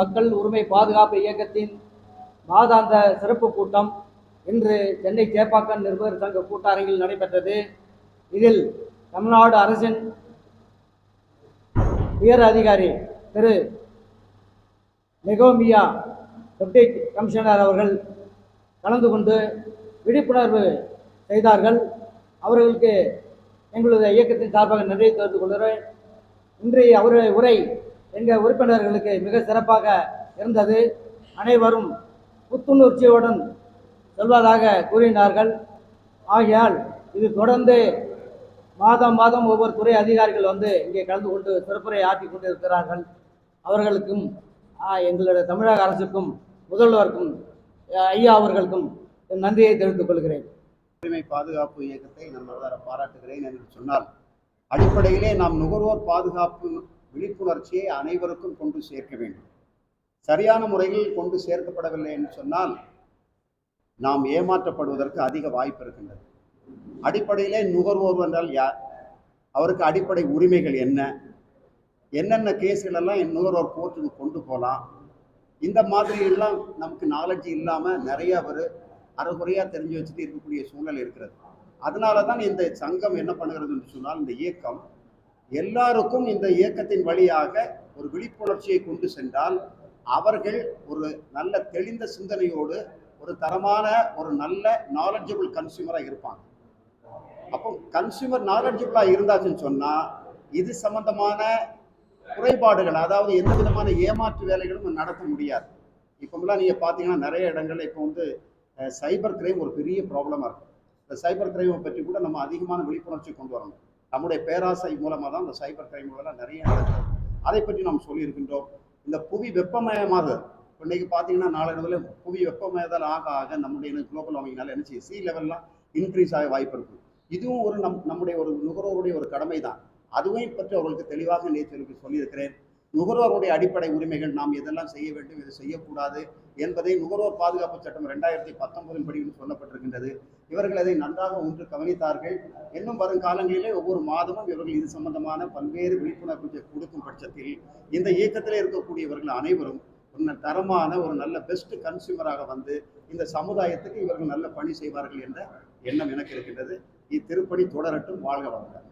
மக்கள் உரிமை பாதுகாப்பு இயக்கத்தின் மாதாந்த சிறப்பு கூட்டம் இன்று சென்னை சேப்பாக்கம் நிருபர் சங்க கூட்டரங்கில் நடைபெற்றது. இதில் தமிழ்நாடு அரசின் உயர் அதிகாரி திரு நெகோமியா டெப்டி கமிஷனர் அவர்கள் கலந்து கொண்டு விழிப்புணர்வு செய்தார்கள். அவர்களுக்கு எங்களுடைய இயக்கத்தின் சார்பாக நன்றி தெரிந்து கொள்கிறேன். இன்றைய அவருடைய உரை எங்கள் உறுப்பினர்களுக்கு மிக சிறப்பாக இருந்தது. அனைவரும் புத்துணர்ச்சியுடன் செல்வதாக கூறினார்கள். ஆகையால் இது தொடர்ந்து மாதம் மாதம் ஒவ்வொரு துறை அதிகாரிகள் வந்து இங்கே கலந்து கொண்டு சிறப்புரை ஆற்றி கொண்டிருக்கிறார்கள். அவர்களுக்கும் எங்களுடைய தமிழக அரசுக்கும் முதல்வருக்கும் ஐயா அவர்களுக்கும் என் நன்றியை தெரிவித்துக் கொள்கிறேன். உரிமை பாதுகாப்பு இயக்கத்தை நான் பாராட்டுகிறேன் என்று சொன்னால் அடிப்படையிலே நாம் நுகர்வோர் பாதுகாப்பு விழிப்புணர்ச்சியை அனைவருக்கும் கொண்டு சேர்க்க வேண்டும். சரியான முறையில் கொண்டு சேர்க்கப்படவில்லை என்று சொன்னால் நாம் ஏமாற்றப்படுவதற்கு அதிக வாய்ப்பு இருக்கின்றது. அடிப்படையிலே நுகர்வோர் என்றால் யார்? அவருக்கு அடிப்படை உரிமைகள் என்ன? என்னென்ன கேஸ்கள் எல்லாம் என் நுகர்வோர் கோர்ட்டுக்கு கொண்டு போகலாம்? இந்த மாதிரி எல்லாம் நமக்கு நாலெட்ஜ் இல்லாமல் நிறைய அவர் அறகுறையாக தெரிஞ்சு வச்சுட்டு இருக்கக்கூடிய சூழ்நிலை இருக்கிறது. அதனால தான் இந்த சங்கம் என்ன பண்ணுகிறதுன்னு சொன்னால் இந்த இயக்கம் எல்லாருக்கும் இந்த இயக்கத்தின் வழியாக ஒரு விழிப்புணர்ச்சியை கொண்டு சென்றால் அவர்கள் ஒரு நல்ல தெளிந்த சிந்தனையோடு ஒரு தரமான ஒரு நல்ல நாலெட்ஜபிள் கன்சியூமராக இருப்பாங்க. அப்போ கன்சியூமர் நாலெட்ஜபிளாக இருந்தாச்சுன்னு சொன்னால் இது சம்பந்தமான குறைபாடுகள் அதாவது எந்த விதமான ஏமாற்று வேலைகளும் நடத்த முடியாது. இப்போலாம் நீங்கள் பார்த்தீங்கன்னா நிறைய இடங்கள்ல இப்போ வந்து சைபர் கிரைம் ஒரு பெரிய ப்ராப்ளமாக இருக்கும். இந்த சைபர் கிரைமை பற்றி கூட நம்ம அதிகமான விழிப்புணர்ச்சி கொண்டு வரணும். நம்முடைய பேராசை மூலமாக தான் இந்த சைபர் கிரைம்களெல்லாம் நிறைய நடக்குது. அதை பற்றி நாம் சொல்லியிருக்கின்றோம். இந்த புவி வெப்பமயமாக இன்னைக்கு பார்த்தீங்கன்னா நாளடைவில் புவி வெப்பமயதல் ஆக ஆக நம்முடைய குளோபல் வார்மிங்னால என்ன செய்யும் சி லெவல்லாம் இன்க்ரீஸ் ஆக வாய்ப்பு இருக்கும் இதுவும் ஒரு நம் நம்முடைய ஒரு நுகர்வோருடைய ஒரு கடமை தான் அதுவும் பற்றி அவர்களுக்கு தெளிவாக நேற்று சொல்லியிருக்கிறேன். நுகர்வோருடைய அடிப்படை உரிமைகள் நாம் எதெல்லாம் செய்ய வேண்டும் எது செய்யக்கூடாது என்பதை நுகர்வோர் பாதுகாப்பு சட்டம் ரெண்டாயிரத்தி பத்தொன்பதின் படி சொல்லப்பட்டிருக்கின்றது. இவர்கள் அதை நன்றாக ஒன்று கவனித்தார்கள். இன்னும் வரும் காலங்களிலே ஒவ்வொரு மாதமும் இவர்கள் இது சம்பந்தமான பல்வேறு விழிப்புணர்வு கொடுக்கும் பட்சத்தில் இந்த இயக்கத்தில் இருக்கக்கூடியவர்கள் அனைவரும் ஒரு தரமான ஒரு நல்ல பெஸ்ட் கன்சியூமராக வந்து இந்த சமுதாயத்துக்கு இவர்கள் நல்ல பணி செய்வார்கள் என்ற எண்ணம் எனக்கு இருக்கின்றது. இத்திருப்பணி தொடரட்டும். வாழ்க வாழ்க